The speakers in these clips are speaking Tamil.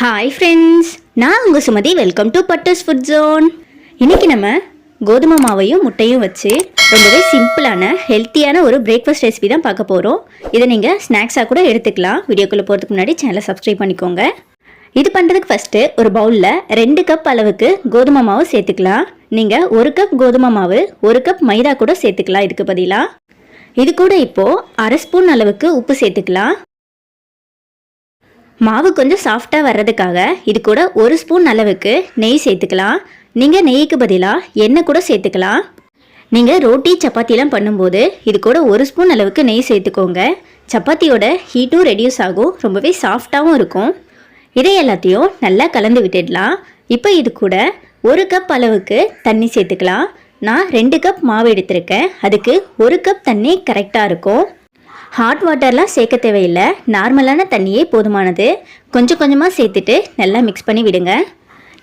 ஹாய் ஃப்ரெண்ட்ஸ் நான் உங்கள் Sumathi. Welcome to butters food zone இன்னைக்கு நம்ம கோதுமை மாவையும் முட்டையும் வச்சு ரொம்பவே சிம்பிளான ஹெல்த்தியான ஒரு பிரேக்ஃபாஸ்ட் ரெசிபி தான் பார்க்க போகிறோம் இதை நீங்கள் ஸ்நாக்ஸாக கூட எடுத்துக்கலாம். வீடியோக்குள்ளே போகிறதுக்கு முன்னாடி சேனலை சப்ஸ்கிரைப் பண்ணிக்கோங்க. இது பண்ணுறதுக்கு ஃபஸ்ட்டு ஒரு பவுலில் ரெண்டு கப் அளவுக்கு கோதுமை மாவு சேர்த்துக்கலாம். நீங்கள் ஒரு கப் கோதுமை மாவு ஒரு கப் மைதா கூட சேர்த்துக்கலாம். இதுக்கு பதிலாக இது கூட இப்போது அரை ஸ்பூன் அளவுக்கு உப்பு சேர்த்துக்கலாம். மாவு கொஞ்சம் சாஃப்டாக வர்றதுக்காக இது கூட ஒரு ஸ்பூன் அளவுக்கு நெய் சேர்த்துக்கலாம். நீங்கள் நெய்க்கு பதிலாக எண்ணெய் கூட சேர்த்துக்கலாம். நீங்கள் ரோட்டி சப்பாத்திலாம் பண்ணும்போது இது கூட ஒரு ஸ்பூன் அளவுக்கு நெய் சேர்த்துக்கோங்க. சப்பாத்தியோட ஹீட்டும் ரெடியூஸ் ஆகும் ரொம்பவே சாஃப்டாகவும் இருக்கும். இதை எல்லாத்தையும் நல்லா கலந்து விட்டுடலாம். இப்போ இது கூட ஒரு கப் அளவுக்கு தண்ணி சேர்த்துக்கலாம். நான் ரெண்டு கப் மாவு எடுத்திருக்கேன். அதுக்கு ஒரு கப் தண்ணி கரெக்டாக இருக்கும். ஹாட் வாட்டர்லாம் சேர்க்க தேவையில்லை. நார்மலான தண்ணியே போதுமானது. கொஞ்சம் கொஞ்சமாக சேர்த்துட்டு நல்லா மிக்ஸ் பண்ணி விடுங்க.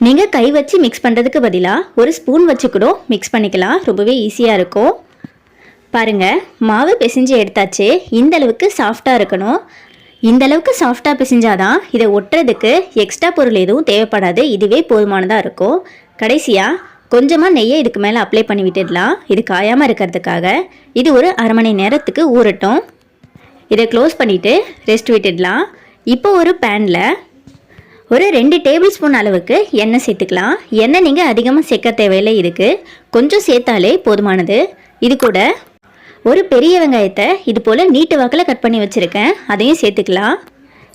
நீங்கள் கை வச்சு மிக்ஸ் பண்ணுறதுக்கு பதிலாக ஒரு ஸ்பூன் வச்சு கூட மிக்ஸ் பண்ணிக்கலாம். ரொம்பவே ஈஸியாக இருக்கும். பாருங்கள் மாவு பிசைஞ்சு எடுத்தாச்சு. இந்த அளவுக்கு சாஃப்டாக இருக்கணும். இந்த அளவுக்கு சாஃப்டாக பிசைஞ்சாதான் இதை ஒட்டுறதுக்கு எக்ஸ்ட்ரா பொருள் எதுவும் தேவைப்படாது. இதுவே போதுமானதாக இருக்கும். கடைசியாக கொஞ்சமாக நெய்யை இதுக்கு மேலே அப்ளை பண்ணி விட்டுடலாம். இது காயாமல் இருக்கிறதுக்காக. இது ஒரு அரை மணி நேரத்துக்கு ஊறட்டும். இதை க்ளோஸ் பண்ணிவிட்டு ரெஸ்ட் விட்டுடலாம். இப்போ ஒரு பேனில் ஒரு ரெண்டு டேபிள் ஸ்பூன் அளவுக்கு எண்ணெய் சேர்த்துக்கலாம். எண்ணெய் நீங்கள் அதிகமாக சேர்க்க தேவையில்லை. இருக்குது கொஞ்சம் சேர்த்தாலே போதுமானது. இது கூட ஒரு பெரிய வெங்காயத்தை இது போல் நீட்டு வாக்கில் கட் பண்ணி வச்சுருக்கேன். அதையும் சேர்த்துக்கலாம்.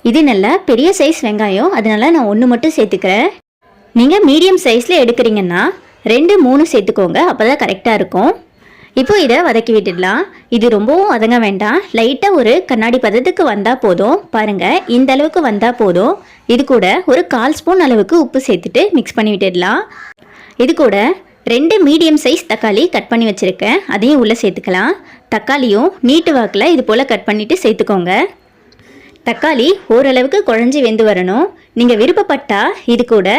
இது நல்லா பெரிய சைஸ் வெங்காயம். அதனால் நான் ஒன்று மட்டும் சேர்த்துக்கிறேன். நீங்கள் மீடியம் சைஸில் எடுக்கிறீங்கன்னா ரெண்டு மூணு சேர்த்துக்கோங்க. அப்போ தான் கரெக்டாக இருக்கும். இப்போ இதை வதக்கி விட்டுடலாம். இது ரொம்பவும் வதங்க வேண்டாம். லைட்டாக ஒரு கண்ணாடி பதத்துக்கு வந்தால் போதும். பாருங்கள் இந்த அளவுக்கு வந்தால் போதும். இது கூட ஒரு கால் ஸ்பூன் அளவுக்கு உப்பு சேர்த்துட்டு மிக்ஸ் பண்ணி விட்டுடலாம். இது கூட ரெண்டு மீடியம் சைஸ் தக்காளி கட் பண்ணி வச்சுருக்கேன். அதையும் உள்ளே சேர்த்துக்கலாம். தக்காளியும் நீட்டு வாக்கில் இது போல் கட் பண்ணிவிட்டு சேர்த்துக்கோங்க. தக்காளி ஓரளவுக்கு குழஞ்சி வெந்து வரணும். நீங்கள் விருப்பப்பட்டால் இது கூட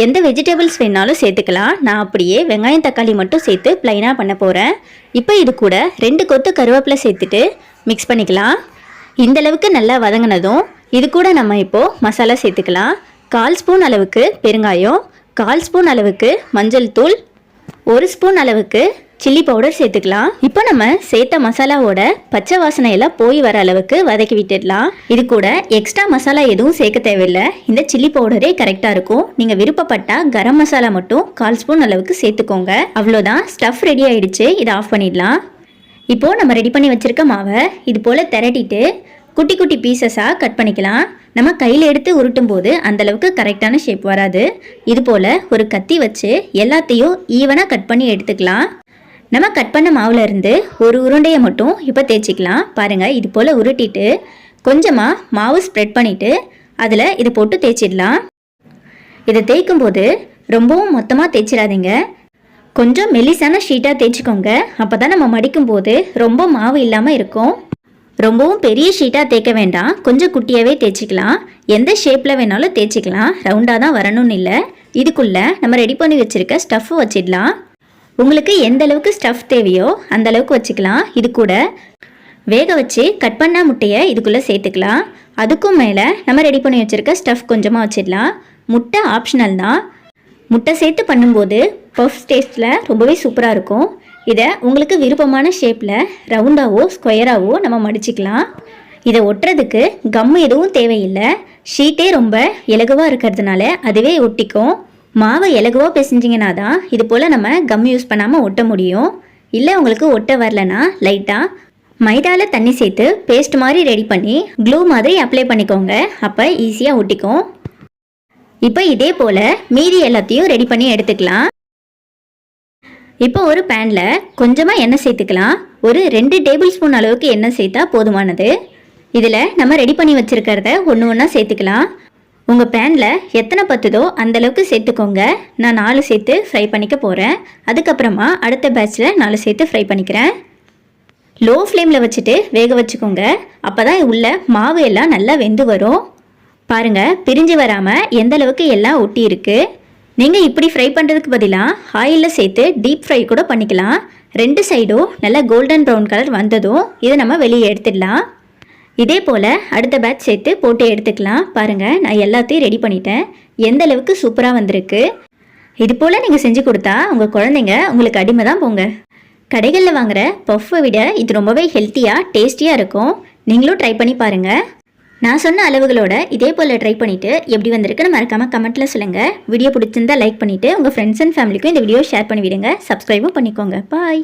எந்த வெஜிடபிள்ஸ் வேணாலும் சேர்த்துக்கலாம். நான் அப்படியே வெங்காயம் தக்காளி மட்டும் சேர்த்து ப்ளைனாக பண்ண போகிறேன் இப்போ இது கூட ரெண்டு கொத்து கருவேப்பிலை சேர்த்துட்டு மிக்ஸ் பண்ணிக்கலாம். இந்த அளவுக்கு நல்லா வதங்கினதும் இது கூட நம்ம இப்போது மசாலா சேர்த்துக்கலாம். கால் ஸ்பூன் அளவுக்கு பெருங்காயம் கால் ஸ்பூன் அளவுக்கு மஞ்சள் தூள் ஒரு ஸ்பூன் அளவுக்கு சில்லி பவுடர் சேர்த்துக்கலாம். இப்போ நம்ம சேர்த்த மசாலாவோட பச்சை வாசனை எல்லாம் போய் வர அளவுக்கு வதக்கி விட்டுடலாம். இது கூட எக்ஸ்ட்ரா மசாலா எதுவும் சேர்க்க தேவையில்லை. இந்த சில்லி பவுடரே கரெக்டாக இருக்கும். நீங்கள் விருப்பப்பட்டா கரம் மசாலா மட்டும் கால் ஸ்பூன் அளவுக்கு சேர்த்துக்கோங்க. அவ்வளோதான் ஸ்டஃப் ரெடி ஆயிடுச்சு. இதை ஆஃப் பண்ணிடலாம். இப்போது நம்ம ரெடி பண்ணி வச்சுருக்க மாவை இது போல் திரட்டிட்டு குட்டி குட்டி பீசஸாக கட் பண்ணிக்கலாம். நம்ம கையில் எடுத்து உருட்டும் போது அந்தளவுக்கு கரெக்டான ஷேப் வராது. இது போல் ஒரு கத்தி வச்சு எல்லாத்தையும் ஈவனாக கட் பண்ணி எடுத்துக்கலாம். நம்ம கட் பண்ண மாவில் இருந்து ஒரு உருண்டையை மட்டும் இப்போ தேய்ச்சிக்கலாம். பாருங்கள் இது போல் உருட்டிட்டு கொஞ்சமாக மாவு ஸ்ப்ரெட் பண்ணிவிட்டு அதில் இதை போட்டு தேய்ச்சிடலாம். இதை தேய்க்கும் போது ரொம்பவும் மொத்தமாக தேய்ச்சிடாதீங்க. கொஞ்சம் மெலிசான ஷீட்டாக தேய்ச்சிக்கோங்க. அப்போ தான் நம்ம மடிக்கும் போது ரொம்ப மாவு இல்லாமல் இருக்கும். ரொம்பவும் பெரிய ஷீட்டாக தேய்க்க வேண்டாம். கொஞ்சம் குட்டியாகவே தேய்ச்சிக்கலாம். எந்த ஷேப்பில் வேணாலும் தேய்ச்சிக்கலாம். ரவுண்டாக தான் வரணும்னு இல்லை. இதுக்குள்ளே நம்ம ரெடி பண்ணி வச்சுருக்க ஸ்டஃப் வச்சிடலாம். உங்களுக்கு எந்த அளவுக்கு ஸ்டஃப் தேவையோ அந்த அளவுக்கு வச்சுக்கலாம். இது கூட வேக வச்சு கட் பண்ண முட்டையை இதுக்குள்ளே சேர்த்துக்கலாம். அதுக்கும் மேலே நம்ம ரெடி பண்ணி வச்சுருக்க ஸ்டஃப் கொஞ்சமாக வச்சிடலாம். முட்டை ஆப்ஷனல் தான். முட்டை சேர்த்து பண்ணும்போது பஃப் டேஸ்ட்டில் ரொம்பவே சூப்பராக இருக்கும். இதை உங்களுக்கு விருப்பமான ஷேப்பில் ரவுண்டாகவோ ஸ்கொயராகவோ நம்ம மடிச்சுக்கலாம். இதை ஒட்டுறதுக்கு கம் எதுவும் தேவையில்லை. ஷீட்டே ரொம்ப இலகுவாக இருக்கிறதுனால அதுவே ஒட்டிக்கும். மாவை இலகுவாக பிசைஞ்சிங்கன்னா தான் இது போல் நம்ம கம் யூஸ் பண்ணாமல் ஒட்ட முடியும். இல்லை உங்களுக்கு ஒட்ட வரலனா லைட்டாக மைதாவில் தண்ணி சேர்த்து பேஸ்ட் மாதிரி ரெடி பண்ணி க்ளூ மாதிரி அப்ளை பண்ணிக்கோங்க. அப்போ ஈஸியாக ஒட்டிக்கும். இப்போ இதே போல் மீதி எல்லாத்தையும் ரெடி பண்ணி எடுத்துக்கலாம். இப்போ ஒரு பேனில் கொஞ்சமாக எண்ணெய் சேர்த்துக்கலாம். ஒரு ரெண்டு டேபிள் ஸ்பூன் அளவுக்கு எண்ணெய் சேர்த்தா போதுமானது. இதில் நம்ம ரெடி பண்ணி வச்சுருக்கிறத ஒன்று ஒன்றா சேர்த்துக்கலாம். உங்கள் பேனில் எத்தனை பத்துதோ அந்தளவுக்கு சேர்த்துக்கோங்க. நான் நாலு சேர்த்து ஃப்ரை பண்ணிக்க போகிறேன் அதுக்கப்புறமா அடுத்த பேட்சில் நாலு சேர்த்து ஃப்ரை பண்ணிக்கிறேன். லோ ஃப்ளேமில் வச்சுட்டு வேக வச்சுக்கோங்க. அப்போ தான் உள்ள மாவு எல்லாம் நல்லா வெந்து வரும். பாருங்கள் பிரிஞ்சு வராமல் எந்த அளவுக்கு எல்லாம் ஒட்டி இருக்குது நீங்கள் இப்படி ஃப்ரை பண்ணுறதுக்கு பதிலாக ஆயிலில் சேர்த்து டீப் ஃப்ரை கூட பண்ணிக்கலாம். ரெண்டு சைடும் நல்லா கோல்டன் ப்ரௌன் கலர் வந்ததும் இதை நம்ம வெளியே எடுத்துடலாம். இதே போல் அடுத்த பேட்ச் சேர்த்து போட்டு எடுத்துக்கலாம். பாருங்கள் நான் எல்லாத்தையும் ரெடி பண்ணிட்டேன். எந்த அளவுக்கு சூப்பராக வந்திருக்கு. இது போல் நீங்கள் செஞ்சு கொடுத்தா உங்கள் குழந்தைங்க உங்களுக்கு அடிமை தான் போங்க. கடைகளில் வாங்குகிற பஃப்பை விட இது ரொம்பவே ஹெல்த்தியாக டேஸ்டியாக இருக்கும். நீங்களும் ட்ரை பண்ணி பாருங்கள் நான் சொன்ன அளவுகளோட இதே போல் ட்ரை பண்ணிவிட்டு எப்படி வந்திருக்குன்னு மறக்காமல் கமெண்ட்டில் சொல்லுங்கள் வீடியோ பிடிச்சிருந்தா லைக் பண்ணிவிட்டு உங்கள் ஃப்ரெண்ட்ஸ் அண்ட் ஃபேமிலிக்கும் இந்த வீடியோ ஷேர் பண்ணி விடுங்க சப்ஸ்கிரைபும் பண்ணிக்கோங்க. பாய்